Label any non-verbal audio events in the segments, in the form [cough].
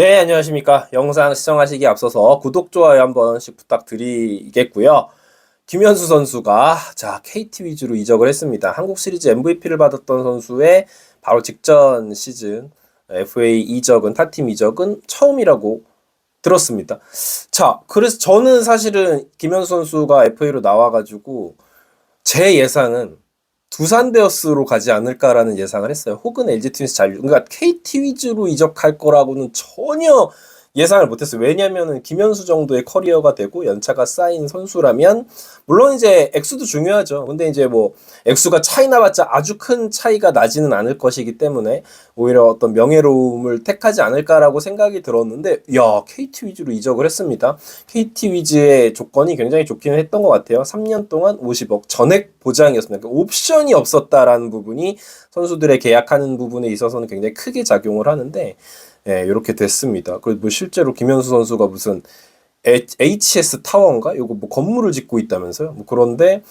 네, 안녕하십니까. 영상 시청하시기 앞서서 구독, 좋아요 한 번씩 부탁드리겠고요. 김현수 선수가 자 KT 위주로 이적을 했습니다. 한국 시리즈 MVP를 받았던 선수의 바로 직전 시즌 FA 이적은 타팀 이적은 처음이라고 들었습니다. 자, 그래서 저는 사실은 김현수 선수가 FA로 나와가지고 제 예상은 두산 베어스로 가지 않을까라는 예상을 했어요. 혹은 LG 트윈스 잔류. 그러니까 KT 위주로 이적할 거라고는 전혀 예상을 못했어요. 왜냐면은 김현수 정도의 커리어가 되고 연차가 쌓인 선수라면 물론 이제 액수도 중요하죠. 근데 이제 뭐 액수가 차이 나봤자 아주 큰 차이가 나지는 않을 것이기 때문에 오히려 어떤 명예로움을 택하지 않을까라고 생각이 들었는데 야 KT 위주로 이적을 했습니다. KT 위즈의 조건이 굉장히 좋기는 했던 것 같아요. 3년 동안 50억 전액 보장이었습니다. 그러니까 옵션이 없었다라는 부분이 선수들의 계약하는 부분에 있어서는 굉장히 크게 작용을 하는데 예, 이렇게 됐습니다. 그뭐 실제로 김현수 선수가 무슨 HS 타워인가? 요거 뭐 건물을 짓고 있다면서요? 뭐 그런데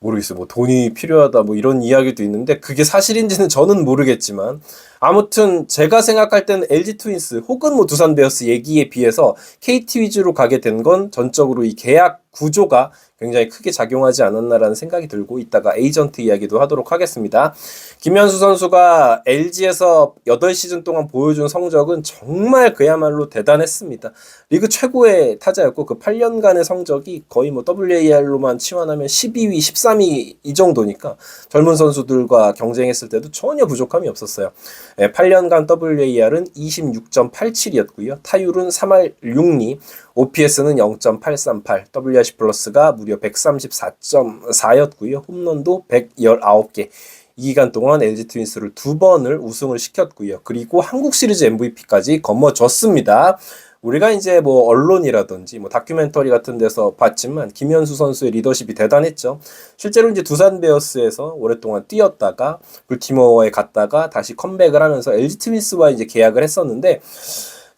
모르겠어요. 뭐 돈이 필요하다 뭐 이런 이야기도 있는데 그게 사실인지는 [laughs] 저는 모르겠지만 아무튼 제가 생각할 때는 LG 트윈스 혹은 뭐 두산 베어스 얘기에 비해서 KT 위주로 가게 된 건 전적으로 이 계약 구조가 굉장히 크게 작용하지 않았나라는 생각이 들고 이따가 에이전트 이야기도 하도록 하겠습니다. 김현수 선수가 LG에서 8시즌 동안 보여준 성적은 정말 그야말로 대단했습니다. 리그 최고의 타자였고 그 8년간의 성적이 거의 뭐 WAR로만 치환하면 12위, 13위 이 정도니까 젊은 선수들과 경쟁했을 때도 전혀 부족함이 없었어요. 8년간 WAR은 26.87이었고요. 타율은 3할 6리, OPS는 0.838, WRC 플러스가 무려 134.4였고요. 홈런도 119개. 이 기간 동안 LG 트윈스를 두 번을 우승을 시켰고요. 그리고 한국 시리즈 MVP까지 거머쥐었습니다. 우리가 이제 뭐 언론이라든지 뭐 다큐멘터리 같은 데서 봤지만 김현수 선수의 리더십이 대단했죠. 실제로 이제 두산 베어스에서 오랫동안 뛰었다가 불티모어에 갔다가 다시 컴백을 하면서 LG 트윈스와 이제 계약을 했었는데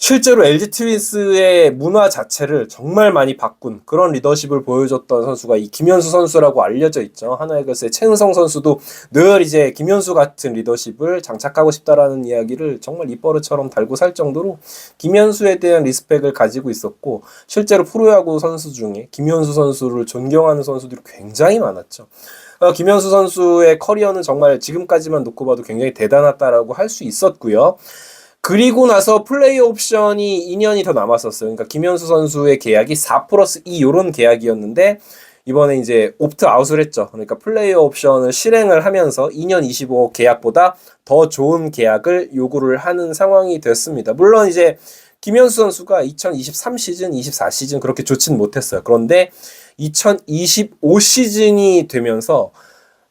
실제로 LG 트윈스의 문화 자체를 정말 많이 바꾼 그런 리더십을 보여줬던 선수가 이 김현수 선수라고 알려져 있죠. 하나의것의 최은성 선수도 늘 이제 김현수 같은 리더십을 장착하고 싶다라는 이야기를 정말 입버릇처럼 달고 살 정도로 김현수에 대한 리스펙을 가지고 있었고 실제로 프로야구 선수 중에 김현수 선수를 존경하는 선수들이 굉장히 많았죠. 어, 김현수 선수의 커리어는 정말 지금까지만 놓고 봐도 굉장히 대단하다라고 할 수 있었고요. 그리고 나서 플레이 옵션이 2년이 더 남았었어요. 그러니까 김현수 선수의 계약이 4 플러스 2 요런 계약이었는데 이번에 이제 옵트 아웃을 했죠. 그러니까 플레이 옵션을 실행을 하면서 2년 25억 계약보다 더 좋은 계약을 요구를 하는 상황이 됐습니다. 물론 이제 김현수 선수가 2023 시즌, 24 시즌 그렇게 좋진 못했어요. 그런데 2025 시즌이 되면서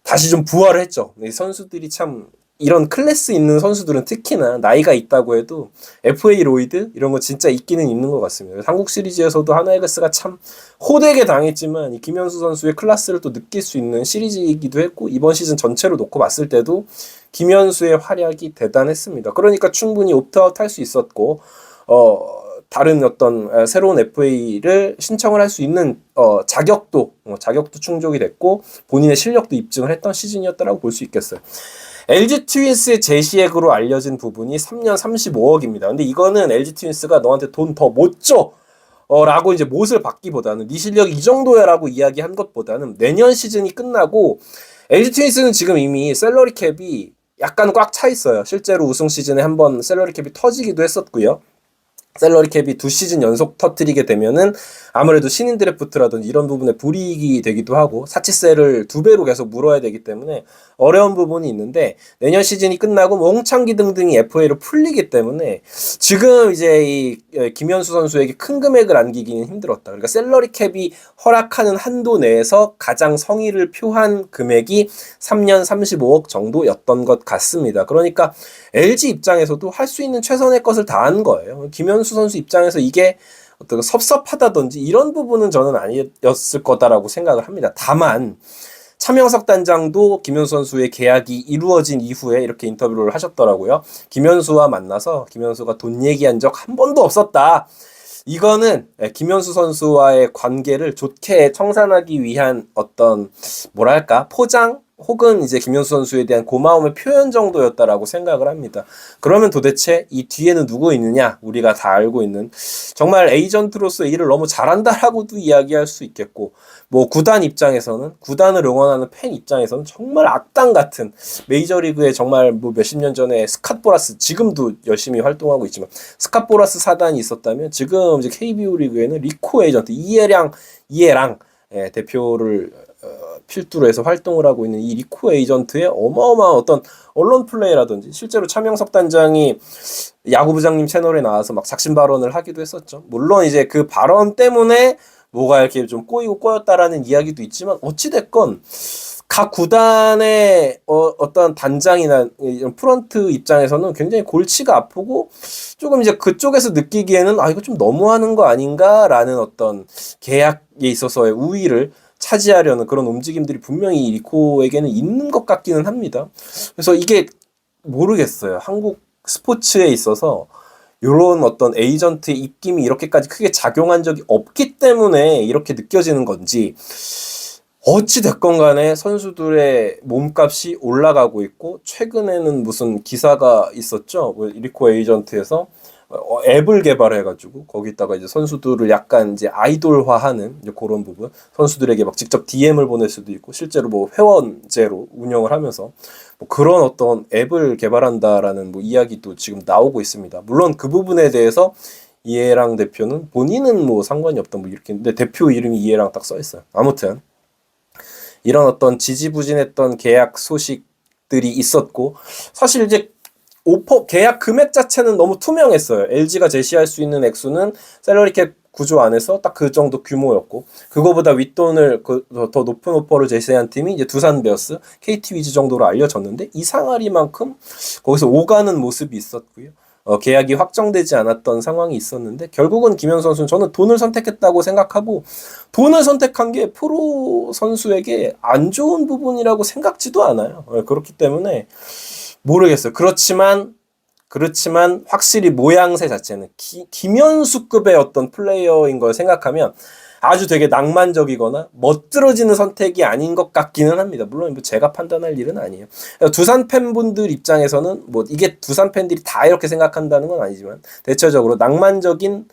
다시 좀 부활을 했죠. 선수들이 참 이런 클래스 있는 선수들은 특히나 나이가 있다고 해도 FA 로이드 이런 거 진짜 있기는 있는 것 같습니다. 한국 시리즈에서도 하나이글스가 참 호되게 당했지만 이 김현수 선수의 클래스를 또 느낄 수 있는 시리즈이기도 했고 이번 시즌 전체로 놓고 봤을 때도 김현수의 활약이 대단했습니다. 그러니까 충분히 옵트아웃 할 수 있었고 어 다른 어떤 새로운 FA를 신청을 할 수 있는 어, 자격도 어, 자격도 충족이 됐고 본인의 실력도 입증을 했던 시즌이었다라고 볼 수 있겠어요. LG 트윈스의 제시액으로 알려진 부분이 3년 35억입니다. 근데 이거는 LG 트윈스가 너한테 돈 더 못 줘. 어, 라고 이제 못을 받기보다는 네 실력 이 정도야 라고 이야기한 것보다는 내년 시즌이 끝나고 LG 트윈스는 지금 이미 셀러리 캡이 약간 꽉 차 있어요. 실제로 우승 시즌에 한번 셀러리 캡이 터지기도 했었고요. 셀러리 캡이 두 시즌 연속 터트리게 되면은 아무래도 신인 드래프트라든지 이런 부분에 불이익이 되기도 하고 사치세를 두 배로 계속 물어야 되기 때문에 어려운 부분이 있는데 내년 시즌이 끝나고 몽창기 등등이 FA로 풀리기 때문에 지금 이제 이 김현수 선수에게 큰 금액을 안기기는 힘들었다. 그러니까 셀러리 캡이 허락하는 한도 내에서 가장 성의를 표한 금액이 3년 35억 정도였던 것 같습니다. 그러니까 LG 입장에서도 할 수 있는 최선의 것을 다한 거예요. 김현 수 선수 입장에서 이게 어떤 섭섭하다든지 이런 부분은 저는 아니었을 거다라고 생각을 합니다. 다만 차명석 단장도 김현수 선수의 계약이 이루어진 이후에 이렇게 인터뷰를 하셨더라고요. 김현수와 만나서 김현수가 돈 얘기한 적 한 번도 없었다. 이거는 예, 김현수 선수와의 관계를 좋게 청산하기 위한 어떤 뭐랄까 포장 혹은 이제 김현수 선수에 대한 고마움의 표현 정도였다라고 생각을 합니다. 그러면 도대체 이 뒤에는 누구 있느냐? 우리가 다 알고 있는 정말 에이전트로서 일을 너무 잘한다라고도 이야기할 수 있겠고 뭐 구단 입장에서는 구단을 응원하는 팬 입장에서는 정말 악당 같은 메이저리그에 정말 뭐 몇십 년 전에 스캇 보라스 지금도 열심히 활동하고 있지만 스캇 보라스 사단이 있었다면 지금 이제 KBO 리그에는 리코 에이전트 이해량 이해랑 예, 대표를 어, 필두로 해서 활동을 하고 있는 이 리코 에이전트의 어마어마한 어떤 언론 플레이라든지 실제로 차명석 단장이 야구 부장님 채널에 나와서 막 작심 발언을 하기도 했었죠. 물론 이제 그 발언 때문에 뭐가 이렇게 좀 꼬이고 꼬였다라는 이야기도 있지만 어찌됐건 각 구단의 어, 어떤 단장이나 이런 프런트 입장에서는 굉장히 골치가 아프고 조금 이제 그쪽에서 느끼기에는 아 이거 좀 너무하는 거 아닌가라는 어떤 계약에 있어서의 우위를 차지하려는 그런 움직임들이 분명히 이 리코에게는 있는 것 같기는 합니다. 그래서 이게 모르겠어요. 한국 스포츠에 있어서 이런 어떤 에이전트의 입김이 이렇게까지 크게 작용한 적이 없기 때문에 이렇게 느껴지는 건지 어찌 됐건 간에 선수들의 몸값이 올라가고 있고 최근에는 무슨 기사가 있었죠. 뭐 리코 에이전트에서 어, 앱을 개발해가지고 거기다가 이제 선수들을 약간 이제 아이돌화하는 이제 그런 부분 선수들에게 막 직접 DM을 보낼 수도 있고 실제로 뭐 회원제로 운영을 하면서 뭐 그런 어떤 앱을 개발한다라는 뭐 이야기도 지금 나오고 있습니다. 물론 그 부분에 대해서 이해랑 대표는 본인은 뭐 상관이 없다 뭐 이렇게 근데 대표 이름이 이해랑 딱 써 있어요. 아무튼 이런 어떤 지지부진했던 계약 소식들이 있었고 사실 이제 오퍼 계약 금액 자체는 너무 투명했어요. LG가 제시할 수 있는 액수는 셀러리캡 구조 안에서 딱 그 정도 규모였고 그거보다 윗돈을 그 더 높은 오퍼를 제시한 팀이 이제 두산 베어스, KT 위즈 정도로 알려졌는데 이상하리만큼 거기서 오가는 모습이 있었고요. 어, 계약이 확정되지 않았던 상황이 있었는데 결국은 김현 선수는 저는 돈을 선택했다고 생각하고 돈을 선택한 게 프로 선수에게 안 좋은 부분이라고 생각지도 않아요. 어, 그렇기 때문에 모르겠어요. 그렇지만 그렇지만 확실히 모양새 자체는 기, 김현수급의 어떤 플레이어인 걸 생각하면 아주 되게 낭만적이거나 멋들어지는 선택이 아닌 것 같기는 합니다. 물론 뭐 제가 판단할 일은 아니에요. 두산 팬분들 입장에서는 뭐 이게 두산 팬들이 다 이렇게 생각한다는 건 아니지만 대체적으로 낭만적인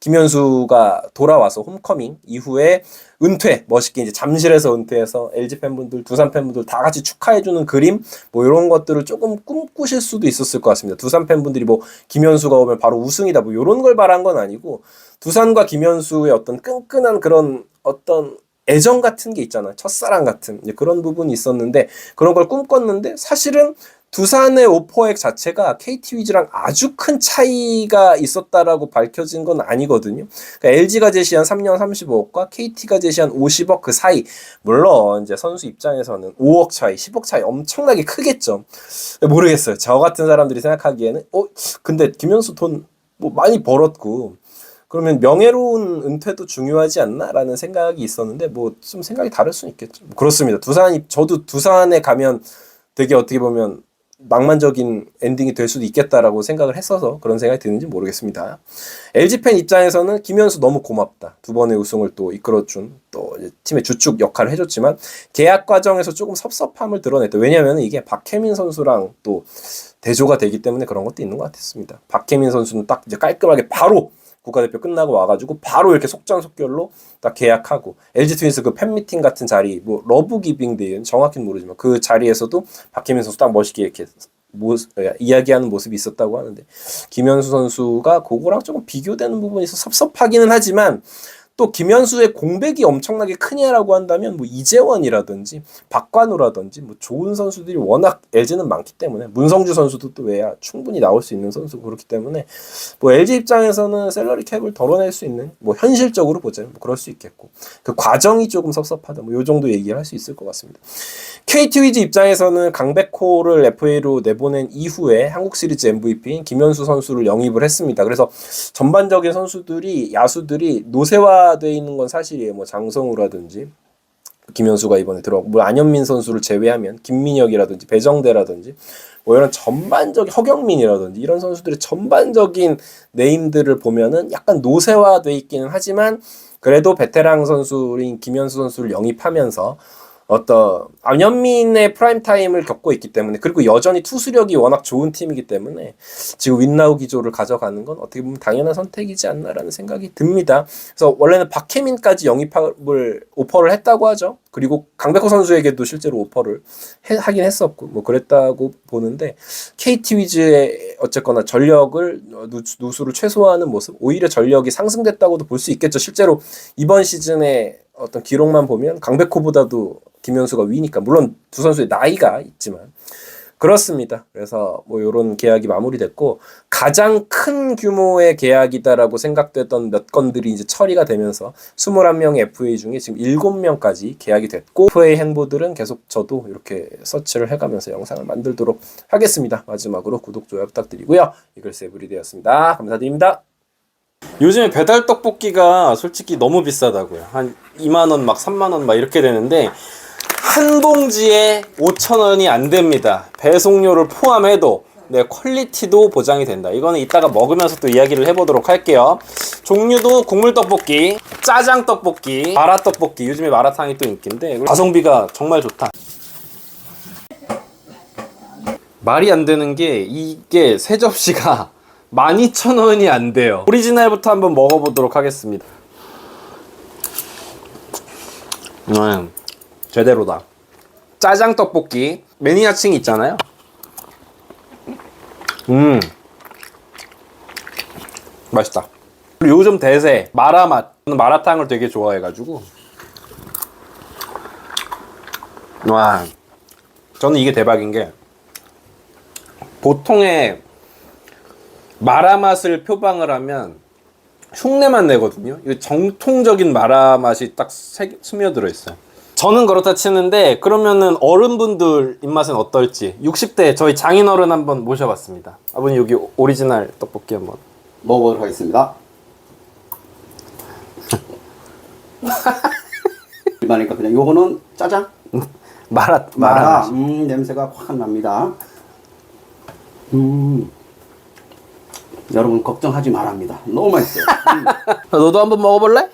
김현수가 돌아와서 홈커밍 이후에 은퇴 멋있게 이제 잠실에서 은퇴해서 LG 팬분들 두산 팬분들 다 같이 축하해주는 그림 뭐 이런 것들을 조금 꿈꾸실 수도 있었을 것 같습니다. 두산 팬분들이 뭐 김현수가 오면 바로 우승이다 뭐 이런 걸 바란 건 아니고 두산과 김현수의 어떤 끈끈한 그런 어떤 애정 같은 게 있잖아요. 첫사랑 같은 그런 부분이 있었는데 그런 걸 꿈꿨는데 사실은 두산의 오퍼액 자체가 KT 위즈랑 아주 큰 차이가 있었다라고 밝혀진 건 아니거든요. 그러니까 LG가 제시한 3년 35억과 KT가 제시한 50억 그 사이. 물론 이제 선수 입장에서는 5억 차이, 10억 차이 엄청나게 크겠죠. 모르겠어요. 저 같은 사람들이 생각하기에는 어 근데 김현수 돈 뭐 많이 벌었고 그러면 명예로운 은퇴도 중요하지 않나라는 생각이 있었는데 뭐 좀 생각이 다를 수는 있겠죠. 뭐 그렇습니다. 두산이 저도 두산에 가면 되게 어떻게 보면 낭만적인 엔딩이 될 수도 있겠다라고 생각을 했어서 그런 생각이 드는지 모르겠습니다. LG 팬 입장에서는 김현수 너무 고맙다. 두 번의 우승을 또 이끌어준 또 팀의 주축 역할을 해줬지만 계약 과정에서 조금 섭섭함을 드러냈다. 왜냐하면 이게 박혜민 선수랑 또 대조가 되기 때문에 그런 것도 있는 것 같았습니다. 박혜민 선수는 딱 이제 깔끔하게 바로 국가대표 끝나고 와가지고 바로 이렇게 속전속결로 딱 계약하고 LG 트윈스 그 팬미팅 같은 자리 뭐 러브 기빙 데이 정확히는 모르지만 그 자리에서도 박혜민 선수 딱 멋있게 이렇게 모, 이야기하는 모습이 있었다고 하는데 김현수 선수가 그거랑 조금 비교되는 부분이 있어 섭섭하기는 하지만 또 김현수의 공백이 엄청나게 크냐라고 한다면 뭐 이재원이라든지 박관우라든지 뭐 좋은 선수들이 워낙 LG는 많기 때문에 문성주 선수도 또 왜야 충분히 나올 수 있는 선수고 그렇기 때문에 뭐 LG 입장에서는 셀러리 캡을 덜어낼 수 있는 뭐 현실적으로 보자면 뭐 그럴 수 있겠고 그 과정이 조금 섭섭하다 뭐 요 정도 얘기를 할 수 있을 것 같습니다. KT 위즈 입장에서는 강백호를 FA로 내보낸 이후에 한국 시리즈 MVP인 김현수 선수를 영입을 했습니다. 그래서 전반적인 선수들이 야수들이 노세 화돼 있는 건 사실이에요. 뭐 장성우라든지 김현수가 이번에 들어가고 뭐 안현민 선수를 제외하면 김민혁이라든지 배정대라든지 뭐 이런 전반적인 허경민이라든지 이런 선수들의 전반적인 네임들을 보면은 약간 노쇠화돼 있기는 하지만 그래도 베테랑 선수인 김현수 선수를 영입하면서 어떤 안현민의 프라임 타임을 겪고 있기 때문에 그리고 여전히 투수력이 워낙 좋은 팀이기 때문에 지금 윈나우 기조를 가져가는 건 어떻게 보면 당연한 선택이지 않나라는 생각이 듭니다. 그래서 원래는 박혜민까지 영입을 오퍼를 했다고 하죠. 그리고 강백호 선수에게도 실제로 오퍼를 해- 하긴 했었고 뭐 그랬다고 보는데 KT 위즈의 어쨌거나 전력을 어, 누, 누수 를 최소화하는 모습 오히려 전력이 상승됐다고도 볼 수 있겠죠. 실제로 이번 시즌에 어떤 기록만 보면 강백호보다도 김현수가 위니까 물론 두 선수의 나이가 있지만 그렇습니다. 그래서 뭐 이런 계약이 마무리됐고 가장 큰 규모의 계약이다라고 생각됐던 몇 건들이 이제 처리가 되면서 21명의 FA 중에 지금 7명까지 계약이 됐고 FA 행보들은 계속 저도 이렇게 서치를 해가면서 영상을 만들도록 하겠습니다. 마지막으로 구독, 좋아요 부탁드리고요. 이글세브리 되었습니다. 감사드립니다. 요즘에 배달 떡볶이가 솔직히 너무 비싸다고요. 한 2만 원, 막 3만 원, 막 이렇게 되는데 한 봉지에 5천 원이 안 됩니다. 배송료를 포함해도 네, 퀄리티도 보장이 된다. 이거는 이따가 먹으면서 또 이야기를 해보도록 할게요. 종류도 국물 떡볶이, 짜장 떡볶이, 마라 떡볶이. 요즘에 마라탕이 또 인기인데 가성비가 정말 좋다. 말이 안 되는 게 이게 세 접시가 12,000원이 [laughs] 안 돼요. 오리지널부터 한번 먹어보도록 하겠습니다. 음, 제대로다. 짜장 떡볶이 매니아층 있잖아요. 음, 맛있다. 요즘 대세 마라 맛. 마라탕을 되게 좋아해가지고. 와, 저는 이게 대박인 게 보통의 마라 맛을 표방을 하면 흉내만 내거든요. 이 정통적인 마라 맛이 딱 새- 스며들어 있어요. 저는 그렇다 치는데 그러면은 어른분들 입맛은 어떨지 60대 저희 장인어른 한번 모셔봤습니다. 아버님 여기 오리지널 떡볶이 한번. 먹어보도록 하겠습니다. [laughs] 일반이니까 그냥 요거는 짜장 마라 마라. 마라. 음 냄새가 확 납니다. 음 여러분 걱정하지 말합니다. 너무 맛있어요. [laughs] 음. 너도 한번 먹어볼래?